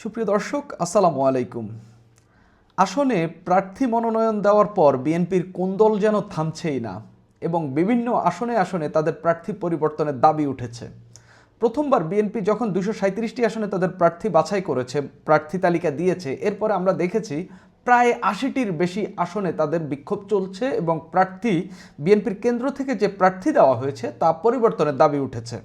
সুপ্রিয় দর্শক, আসসালামু আলাইকুম। আসনে প্রার্থী মনোনয়ন দেওয়ার পর বিএনপির কোন্দল যেন থামছেই না এবং বিভিন্ন আসনে আসনে তাদের প্রার্থী পরিবর্তনের দাবি উঠেছে। প্রথমবার বিএনপি যখন দুশো সাঁত্রিশটি আসনে তাদের প্রার্থী বাছাই করেছে, প্রার্থী তালিকা দিয়েছে, এরপরে আমরা দেখেছি প্রায় আশিটির বেশি আসনে তাদের বিক্ষোভ চলছে এবং প্রার্থী বিএনপির কেন্দ্র থেকে যে প্রার্থী দেওয়া হয়েছে তা পরিবর্তনের দাবি উঠেছে।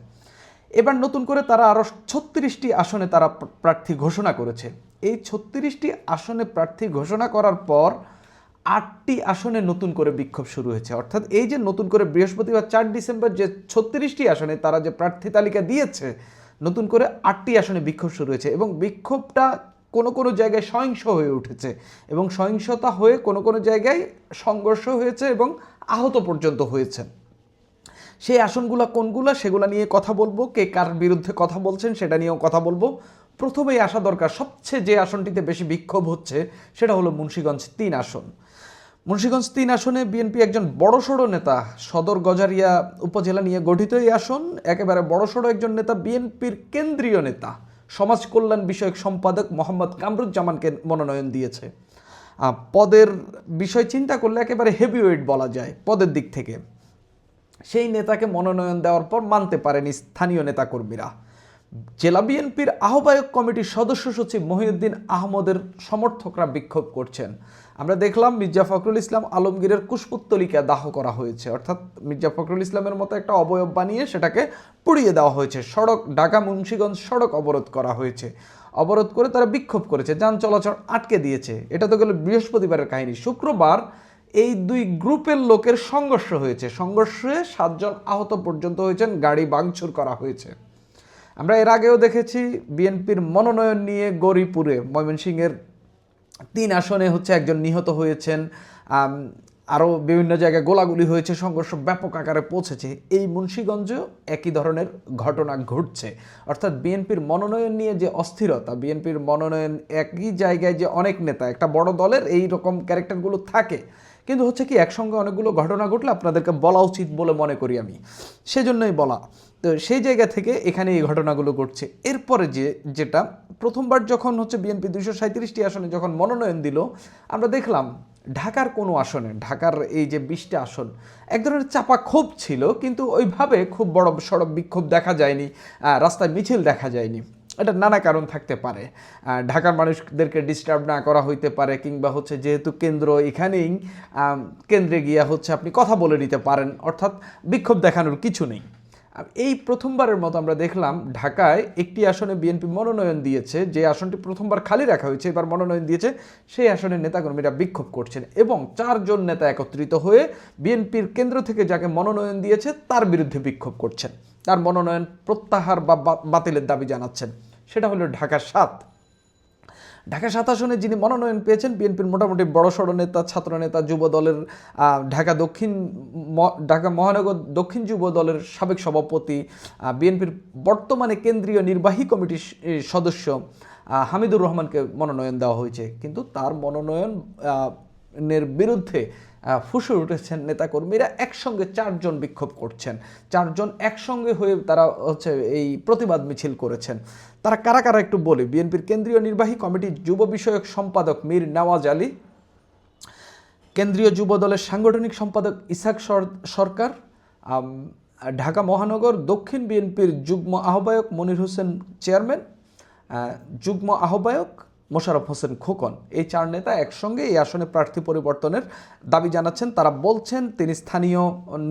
এবার নতুন করে তারা আরও ছত্রিশটি আসনে তারা প্রার্থী ঘোষণা করেছে। এই ছত্রিশটি আসনে প্রার্থী ঘোষণা করার পর আটটি আসনে নতুন করে বিক্ষোভ শুরু হয়েছে। অর্থাৎ এই যে নতুন করে বৃহস্পতিবার চার ডিসেম্বর যে ছত্রিশটি আসনে তারা যে প্রার্থী তালিকা দিয়েছে, নতুন করে আটটি আসনে বিক্ষোভ শুরু হয়েছে এবং বিক্ষোভটা কোনো কোনো জায়গায় সহিংস হয়ে উঠেছে এবং সহিংসতা হয়ে কোনো কোনো জায়গায় সংঘর্ষ হয়েছে এবং আহত পর্যন্ত হয়েছে। সেই আসনগুলো কোনগুলো সেগুলো নিয়ে কথা বলব, কে কার বিরুদ্ধে কথা বলছেন সেটা নিয়েও কথা বলব। প্রথমেই আসা দরকার, সবচেয়ে যে আসনটিতে বেশি বিক্ষোভ হচ্ছে সেটা হলো মুন্সীগঞ্জ তিন আসন। মুন্সীগঞ্জ তিন আসনে বিএনপি একজন বড়সড় নেতা, সদর গজারিয়া উপজেলা নিয়ে গঠিত এই আসন। একেবারে বড়সড় একজন নেতা, বিএনপির কেন্দ্রীয় নেতা, সমাজ কল্যাণ বিষয়ক সম্পাদক মোহাম্মদ কামরুজ্জামানকে মনোনয়ন দিয়েছে। পদের বিষয় চিন্তা করলে একেবারে হেভিওয়েট বলা যায়, পদের দিক থেকে। সেই নেতাকে মনোনয়ন দেওয়ার পর মানতে পারেনি স্থানীয় নেতাকর্মীরা। জেলা বিএনপির আহ্বায়ক কমিটির সদস্য সচিব মহিউদ্দিন আহমদের সমর্থকরা বিক্ষোভ করছেন। আমরা দেখলাম মির্জা ফখরুল ইসলাম আলমগীরের কুশপুত্তলিকা দাহ করা হয়েছে। অর্থাৎ মির্জা ফখরুল ইসলামের মতো একটা অবয়ব বানিয়ে সেটাকে পুড়িয়ে দেওয়া হয়েছে। সড়ক, ঢাকা, মুন্সিগঞ্জ সড়ক অবরোধ করা হয়েছে। অবরোধ করে তারা বিক্ষোভ করেছে। যান চলাচল আটকে দিয়েছে। এটা তো গেল বৃহস্পতিবারের কাহিনী। শুক্রবার এই দুই গ্রুপের লোকের সংঘর্ষ হয়েছে। সংঘর্ষে সাতজন আহত পর্যন্ত হয়েছেন, গাড়ি ভাঙচুর করা হয়েছে। আমরা এর আগেও দেখেছি, বিএনপির মনোনয়ন নিয়ে গৌরীপুরে ময়মনসিংহের তিন আসনে হচ্ছে একজন নিহত হয়েছেন। আরও বিভিন্ন জায়গায় গোলাগুলি হয়েছে, সংঘর্ষ ব্যাপক আকারে পৌঁছেছে। এই মুন্সীগঞ্জেও একই ধরনের ঘটনা ঘটছে। অর্থাৎ বিএনপির মনোনয়ন নিয়ে যে অস্থিরতা, বিএনপির মনোনয়ন একই জায়গায় যে অনেক নেতা, একটা বড় দলের এই রকম ক্যারেক্টারগুলো থাকে কিন্তু হচ্ছে কি, একসঙ্গে অনেকগুলো ঘটনা ঘটলে আপনাদেরকে বলা উচিত বলে মনে করি আমি। সেজন্যই বলা। তো সেই জায়গা থেকে এখানে এই ঘটনাগুলো ঘটছে। এরপরে যে, যেটা, প্রথমবার যখন হচ্ছে বিএনপি দুইশো সাঁত্রিশটি আসনে যখন মনোনয়ন দিল, আমরা দেখলাম ঢাকার কোনো আসনে, ঢাকার এই যে বিশটা আসন, এক ধরনের চাপা ক্ষোভ ছিল, কিন্তু ওইভাবে খুব বড় সড়ক বিক্ষোভ দেখা যায়নি রাস্তায় মিছিল দেখা যায়নি। এটা নানা কারণ থাকতে পারে। ঢাকার মানুষদেরকে ডিস্টার্ব না করা হইতে পারে কিংবা হচ্ছে যেহেতু কেন্দ্র এখানেই কেন্দ্রে গিয়া হচ্ছে আপনি কথা বলে নিতে পারেন, অর্থাৎ বিক্ষোভ দেখানোর কিছু নেই। এই প্রথমবারের মতো আমরা দেখলাম ঢাকায় একটি আসনে বিএনপি মনোনয়ন দিয়েছে, যে আসনটি প্রথমবার খালি রাখা হয়েছে, এবার মনোনয়ন দিয়েছে সেই আসনের নেতাকর্মীরা বিক্ষোভ করছেন এবং চারজন নেতা একত্রিত হয়ে বিএনপির কেন্দ্র থেকে যাকে মনোনয়ন দিয়েছে তার বিরুদ্ধে বিক্ষোভ করছেন। তার মনোনয়ন প্রত্যাহার বা বাতিলের দাবি জানাচ্ছেন। সেটা হলো ঢাকা সাত। ঢাকা সাত আসনে যিনি মনোনয়ন পেয়েছেন বিএনপির মোটামুটি বড়সড় নেতা ছাত্র নেতা যুব দলের ঢাকা দক্ষিণ ঢাকা মহানগর দক্ষিণ যুব দলের সাবেক সভাপতি বিএনপির বর্তমানে কেন্দ্রীয় নির্বাহী কমিটির সদস্য হামিদুর রহমানকে মনোনয়ন দেওয়া হয়েছে। কিন্তু তার মনোনয়ন আহ, বিরুদ্ধে ফুসে উঠেছেন নেতাকর্মীরা, একসঙ্গে চারজন বিক্ষোভ করছেন। চারজন একসঙ্গে হয়ে তারা হচ্ছে এই প্রতিবাদ মিছিল করেছেন। তারা কারা কারা একটু বলি? বিএনপির কেন্দ্রীয় নির্বাহী কমিটির যুব বিষয়ক সম্পাদক মীর নওয়াজ আলী, কেন্দ্রীয় যুব দলের সাংগঠনিক সম্পাদক ইসাক সরকার ঢাকা মহানগর, দক্ষিণ বিএনপির যুগ্ম আহ্বায়ক মনির হোসেন চেয়ারম্যান যুগ্ম আহ্বায়ক মোশাররফ হোসেন খোকন। এই চার নেতা একসঙ্গে এই আসনে প্রার্থী পরিবর্তনের দাবি জানাচ্ছেন। তারা বলছেন, তিনি স্থানীয়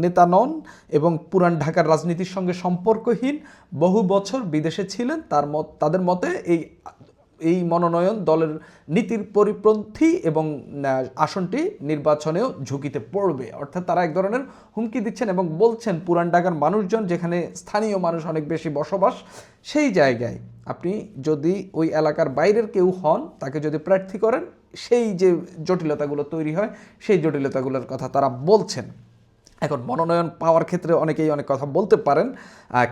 নেতা নন এবং পুরান ঢাকার রাজনীতির সঙ্গে সম্পর্কহীন। বহু বছর বিদেশে ছিলেন, তার মত তাদের মতে এই এই মনোনয়ন দলের নীতির পরিপন্থী এবং আসনটি নির্বাচনেও ঝুঁকিতে পড়বে। অর্থাৎ তারা এক ধরনের হুমকি দিচ্ছেন এবং বলছেন, পুরান ঢাকার মানুষজন যেখানে স্থানীয় মানুষ অনেক বেশি বসবাস, সেই জায়গায় আপনি যদি ওই এলাকার বাইরের কেউ হন, তাকে যদি প্রার্থী করেন, সেই যে জটিলতাগুলো তৈরি হয়, সেই জটিলতাগুলোর কথা তারা বলছেন। এখন মনোনয়ন পাওয়ার ক্ষেত্রে অনেকেই অনেক কথা বলতে পারেন।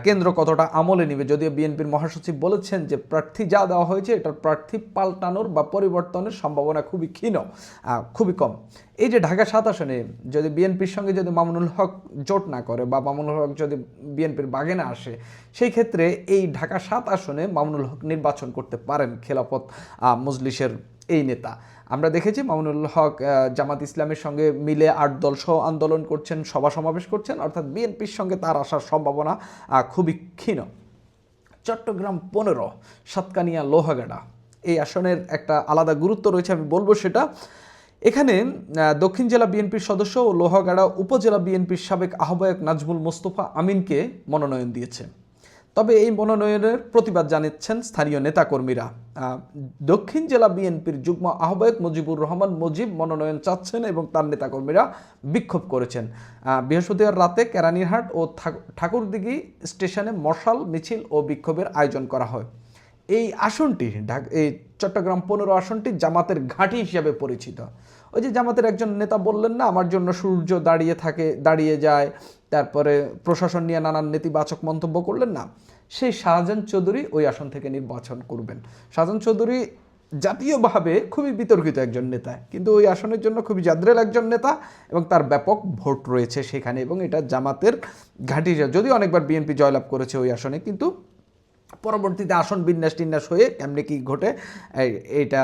কেন্দ্র কতটা আমলে নিবে? যদিও বিএনপির মহাসচিব বলেছেন যে প্রার্থী যা দেওয়া হয়েছে, এটার প্রার্থী পাল্টানোর বা পরিবর্তনের সম্ভাবনা খুবই ক্ষীণ খুবই কম। এই যে ঢাকা সাত আসনে যদি বিএনপির সঙ্গে যদি মামুনুল হক জোট না করে বা মামুনুল হক যদি বিএনপির বাগে না আসে, সেই ক্ষেত্রে এই ঢাকা সাত আসনে মামুনুল হক নির্বাচন করতে পারেন খেলাফত মজলিসের এই নেতা। আমরা দেখেছি মামুনুল হক জামাত ইসলামের সঙ্গে মিলে আট দল সহ আন্দোলন করছেন, সভা সমাবেশ করছেন, অর্থাৎ বিএনপির সঙ্গে তার আসার সম্ভাবনা খুবই ক্ষীণ। চট্টগ্রাম পনেরো, সাতকানিয়া লোহাগাড়া। এই আসনের একটা আলাদা গুরুত্ব রয়েছে, আমি বলব সেটা। এখানে দক্ষিণ জেলা বিএনপির সদস্য ও লোহাগাড়া উপজেলা বিএনপির সাবেক আহ্বায়ক নাজমুল মোস্তফা আমিনকে মনোনয়ন দিয়েছে। তবে এই মনোনয়নের প্রতিবাদ জানাচ্ছেন স্থানীয় নেতাকর্মীরা। দক্ষিণ জেলা বিএনপির যুগ্ম আহ্বায়ক মুজিবুর রহমান মুজিব মনোনয়ন চাচ্ছেন এবং তার নেতাকর্মীরা বিক্ষোভ করেছেন। বৃহস্পতিবার রাতে কেরানীরহাট ও ঠাক- ঠাকুরদিঘি স্টেশনে মশাল, মিছিল ও বিক্ষোভের আয়োজন করা হয়। এই আসনটি ঢাক, এই চট্টগ্রাম পনেরো আসনটি জামাতের ঘাঁটি হিসাবে পরিচিত। ওই যে জামাতের একজন নেতা বললেন না, আমার জন্য সূর্য দাঁড়িয়ে থাকে, দাঁড়িয়ে যায়। তারপরে প্রশাসন নিয়ে নানান নেতিবাচক মন্তব্য করলেন না। সেই শাহজাহান চৌধুরী ওই আসন থেকে নির্বাচন করবেন। শাহজাহান চৌধুরী জাতীয়ভাবে খুবই বিতর্কিত একজন নেতা, কিন্তু ওই আসনের জন্য খুবই জাদ্রেল একজন নেতা এবং তার ব্যাপক ভোট রয়েছে সেখানে এবং এটা জামাতের ঘাঁটি। যদিও অনেকবার বিএনপি জয়লাভ করেছে ওই আসনে, কিন্তু পরবর্তীতে আসন বিন্যাস টিন্যাস হয়ে কেমনে কি ঘটে এইটা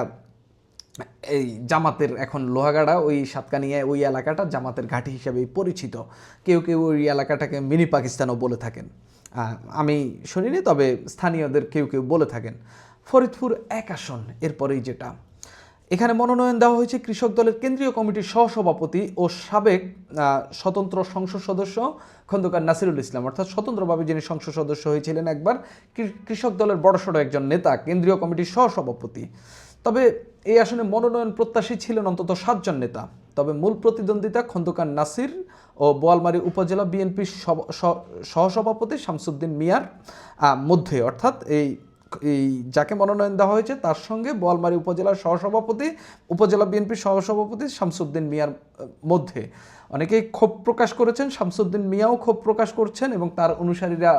এই জামাতের এখন লোহাগাড়া, ওই সাতকানিয়া ওই এলাকাটা জামাতের ঘাঁটি হিসাবেই পরিচিত। কেউ কেউ ওই এলাকাটাকে মিনি পাকিস্তানও বলে থাকেন। আমি শুনিনি, তবে স্থানীয়দের কেউ কেউ বলে থাকেন। ফরিদপুর এক আসন, এরপরেই যেটা। এখানে মনোনয়ন দেওয়া হয়েছে কৃষক দলের কেন্দ্রীয় কমিটির সহসভাপতি ও সাবেক স্বতন্ত্র সংসদ সদস্য খন্দকার নাসিরুল ইসলাম। অর্থাৎ স্বতন্ত্রভাবে যিনি সংসদ সদস্য হয়েছিলেন একবার কৃষক দলের বড়সড় একজন নেতা, কেন্দ্রীয় কমিটির সহসভাপতি। তবে এই আসনে মনোনয়ন প্রত্যাশী ছিলেন অন্তত সাতজন নেতা। তবে মূল প্রতিদ্বন্দ্বিতা খন্দকার নাসির ও বোয়ালমারী উপজেলা বিএনপির সহসভাপতি শামসুদ্দিন মিয়ার মধ্যে। অর্থাৎ এই এই যাকে মনোনয়ন দেওয়া হয়েছে তার সঙ্গে বোয়ালমারী উপজেলার সহসভাপতি, উপজেলা বিএনপির সহসভাপতি শামসুদ্দিন মিয়ার মধ্যে। অনেকেই ক্ষোভ প্রকাশ করেছেন, শামসুদ্দিন মিয়াও ক্ষোভ প্রকাশ করছেন এবং তার অনুসারীরা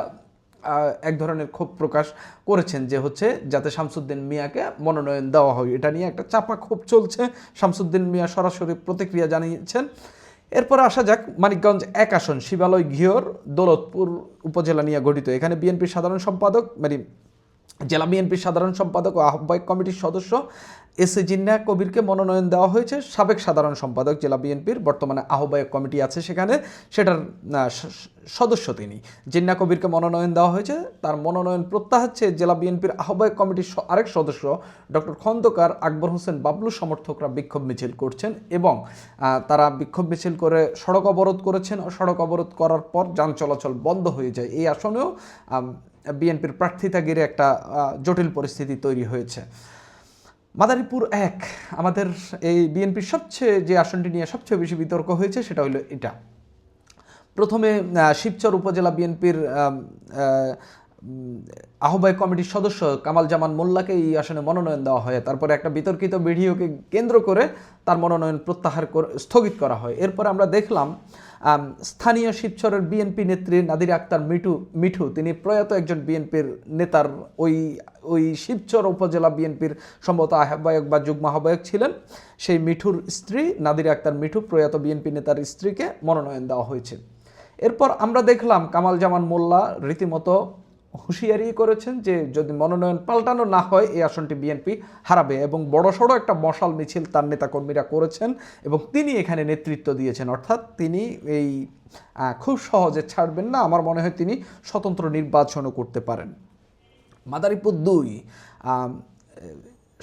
এক ধরনের ক্ষোভ প্রকাশ করেছেন যে হচ্ছে যাতে শামসুদ্দিন মিয়াকে মনোনয়ন দেওয়া হয়। এটা নিয়ে একটা চাপা ক্ষোভ চলছে। শামসুদ্দিন মিয়া সরাসরি প্রতিক্রিয়া জানিয়েছেন। এরপর আসা যাক, মানিকগঞ্জ এক আসন, শিবালয় ঘিওর, দৌলতপুর উপজেলা নিয়ে গঠিত। এখানে বিএনপির সাধারণ সম্পাদক মানে জেলা বিএনপির সাধারণ সম্পাদক ও আহ্বায়ক কমিটির সদস্য এস এ জিন্না কবিরকে মনোনয়ন দেওয়া হয়েছে। সাবেক সাধারণ সম্পাদক জেলা বিএনপির বর্তমানে আহ্বায়ক কমিটি আছে সেখানে। সেটার সদস্য তিনি। জিন্না কবিরকে মনোনয়ন দেওয়া হয়েছে। তার মনোনয়ন প্রত্যাহাচ্ছে জেলা বিএনপির আহ্বায়ক কমিটির আরেক সদস্য ডক্টর খন্দকার আকবর হোসেন বাবলু সমর্থকরা বিক্ষোভ মিছিল করছেন এবং তারা বিক্ষোভ মিছিল করে সড়ক অবরোধ করেছেন। সড়ক অবরোধ করার পর যান চলাচল বন্ধ হয়ে যায়। এই আসনেও বিএনপির প্রার্থিতা ঘিরে একটা জটিল পরিস্থিতি তৈরি হয়েছে। মাদারীপুর এক, আমাদের এই বিএনপির সবচেয়ে যে আসনটি নিয়ে সবচেয়ে বেশি বিতর্ক হয়েছে সেটা হলো এটা। প্রথমে শিবচর উপজেলা বিএনপির আহ্বায়ক কমিটির সদস্য কামাল জামান মোল্লাকে এই আসনে মনোনয়ন দেওয়া হয়। তারপরে একটা বিতর্কিত ভিডিওকে কেন্দ্র করে তার মনোনয়ন প্রত্যাহার স্থগিত করা হয়। এরপরে আমরা দেখলাম স্থানীয় শিবচরের বিএনপি নেত্রী নাদির আক্তার মিঠু মিঠু, তিনি প্রয়াত একজন বিএনপির নেতার ওই ওই শিবচর উপজেলা বিএনপির সম্ভবত আহ্বায়ক বা যুগ্ম আহ্বায়ক ছিলেন। সেই মিঠুর স্ত্রী নাদির আক্তার মিঠু প্রয়াত বিএনপি নেতার স্ত্রীকে মনোনয়ন দেওয়া হয়েছে। এরপর আমরা দেখলাম কামাল জামান মোল্লা রীতিমতো হুঁশিয়ারি করেছেন যে যদি মনোনয়ন পাল্টানো না হয়, এই আসনটি বিএনপি হারাবে এবং বড়সড় একটা মশাল মিছিল তার নেতাকর্মীরা করেছেন এবং তিনি এখানে নেতৃত্ব দিয়েছেন। অর্থাৎ তিনি এই খুব সহজে ছাড়বেন না। আমার মনে হয় তিনি স্বতন্ত্র নির্বাচনও করতে পারেন। মাদারীপুর দুই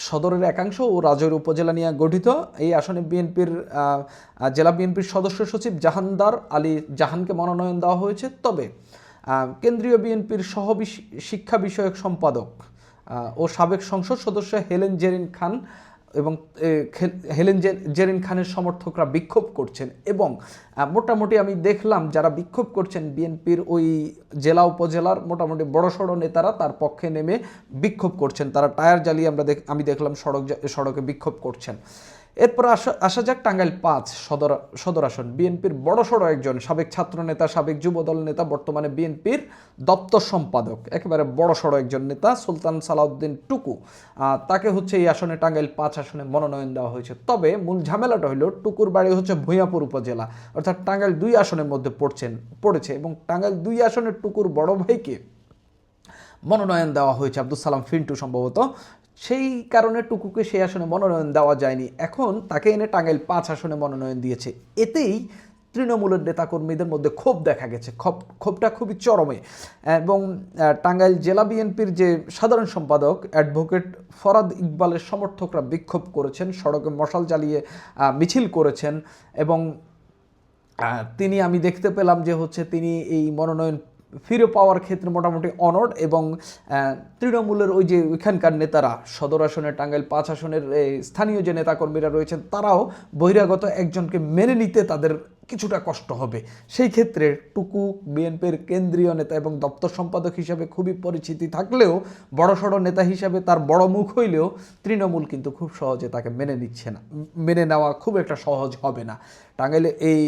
সদরের একাংশ ও রাজৈর উপজেলা নিয়ে গঠিত। এই আসনে বিএনপির জেলা বিএনপির সদস্য সচিব জাহানদার আলী জাহানকে মনোনয়ন দেওয়া হয়েছে। তবে কেন্দ্রীয় বিএনপির সহ শিক্ষা বিষয়ক সম্পাদক ও সাবেক সংসদ সদস্য হেলেন জেরিন খান এবং হেলেন জেরিন খানের সমর্থকরা বিক্ষোভ করছেন এবং মোটামুটি আমি দেখলাম যারা বিক্ষোভ করছেন বিএনপির ওই জেলা উপজেলার মোটামুটি বড়সড় নেতারা তার পক্ষে নেমে বিক্ষোভ করছেন। তারা টায়ার জ্বালিয়ে আমরা আমি দেখলাম সড়ক সড়কে বিক্ষোভ করছেন। এরপর আসা আসা যাক টাঙ্গাইল পাঁচ সদর সদর আসন। বিএনপির বড় সড়ো একজন সাবেক ছাত্র নেতা সাবেক যুবদল নেতা, বর্তমানে বিএনপির দপ্তর সম্পাদক, একেবারে বড় সড়ো একজন নেতা সুলতান সালাউদ্দিন টুকু। তাকে হচ্ছে এই আসনে টাঙ্গাইল পাঁচ আসনে মনোনয়ন দেওয়া হয়েছে। তবে মূল ঝামেলাটা হলো টুকুর বাড়ি হচ্ছে ভূঁইয়াপুর উপজেলা, অর্থাৎ টাঙ্গাইল দুই আসনের মধ্যে পড়ছেন, পড়েছে এবং টাঙ্গাইল দুই আসনের টুকুর বড় ভাইকে মনোনয়ন দেওয়া হয়েছে আব্দুল সালাম ফিন্টু সম্ভবত। সেই কারণে টুকুকে সেই আসনে মনোনয়ন দেওয়া যায়নি। এখন তাকে এনে টাঙ্গাইল পাঁচ আসনে মনোনয়ন দিয়েছে। এতেই তৃণমূলের নেতাকর্মীদের মধ্যে ক্ষোভ দেখা গেছে। ক্ষোভ, ক্ষোভটা খুবই চরমে। এবং টাঙ্গাইল জেলা বিএনপির যে সাধারণ সম্পাদক অ্যাডভোকেট ফরাদ ইকবালের সমর্থকরা বিক্ষোভ করেছেন, সড়কে মশাল জ্বালিয়ে মিছিল করেছেন এবং তিনি আমি দেখতে পেলাম যে হচ্ছে তিনি এই মনোনয়ন ফিরে পাওয়ার ক্ষেত্রে মোটামুটি অনড় এবং তৃণমূলের ওই যে ওইখানকার নেতারা, সদর আসনে টাঙ্গাইল পাঁচ আসনের স্থানীয় যে নেতাকর্মীরা রয়েছেন, তারাও বহিরাগত একজনকে মেনে নিতে তাদের কিছুটা কষ্ট হবে। সেই ক্ষেত্রে টুকু বিএনপির কেন্দ্রীয় নেতা এবং দপ্তর সম্পাদক হিসাবে খুবই পরিচিতি থাকলেও, বড়সড় নেতা হিসাবে তার বড় মুখ হইলেও, তৃণমূল কিন্তু খুব সহজে তাকে মেনে নিচ্ছে না। মেনে নেওয়া খুব একটা সহজ হবে না। টাঙ্গাইলে এই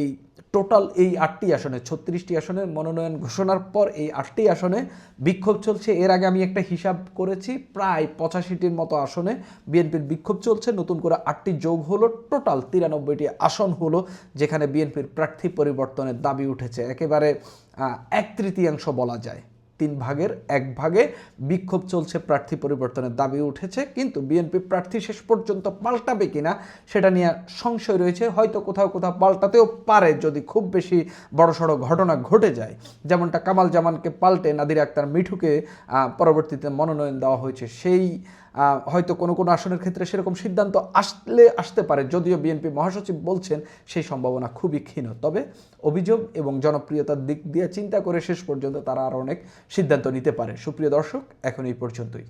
টোটাল এই আটটি আসনে, ছত্রিশটি আসনের মনোনয়ন ঘোষণার পর এই আটটি আসনে বিক্ষোভ চলছে। এর আগে আমি একটা হিসাব করেছি, প্রায় পঁচাশিটির মতো আসনে বিএনপির বিক্ষোভ চলছে। নতুন করে আটটি যোগ হলো, টোটাল তিরানব্বইটি আসন হলো, যেখানে বিএনপির প্রার্থী পরিবর্তনের দাবি উঠেছে। একেবারে এক তৃতীয়াংশ বলা যায়। তিন ভাগের এক ভাগে বিক্ষোভ চলছে, প্রার্থী পরিবর্তনের দাবি উঠেছে। কিন্তু বিএনপি প্রার্থী শেষ পর্যন্ত পাল্টাবে কিনা সেটা নিয়ে সংশয় রয়েছে। হয়তো কোথাও কোথাও পাল্টাতেও পারে যদি খুব বেশি বড়সড় ঘটনা ঘটে যায়। যেমনটা কামাল জামানকে পাল্টে নাদির আক্তার মিঠুকে পরবর্তীতে মনোনয়ন দেওয়া হয়েছে। সেই হয়তো কোনো কোনো আসনের ক্ষেত্রে সেরকম সিদ্ধান্ত আসলে আসতে পারে, যদিও বিএনপি মহাসচিব বলছেন সেই সম্ভাবনা খুবই ক্ষীণ। তবে অভিযোগ এবং জনপ্রিয়তার দিক দিয়ে চিন্তা করে শেষ পর্যন্ত তারা আরও অনেক সিদ্ধান্ত নিতে পারে। সুপ্রিয় দর্শক, এখন এই পর্যন্তই।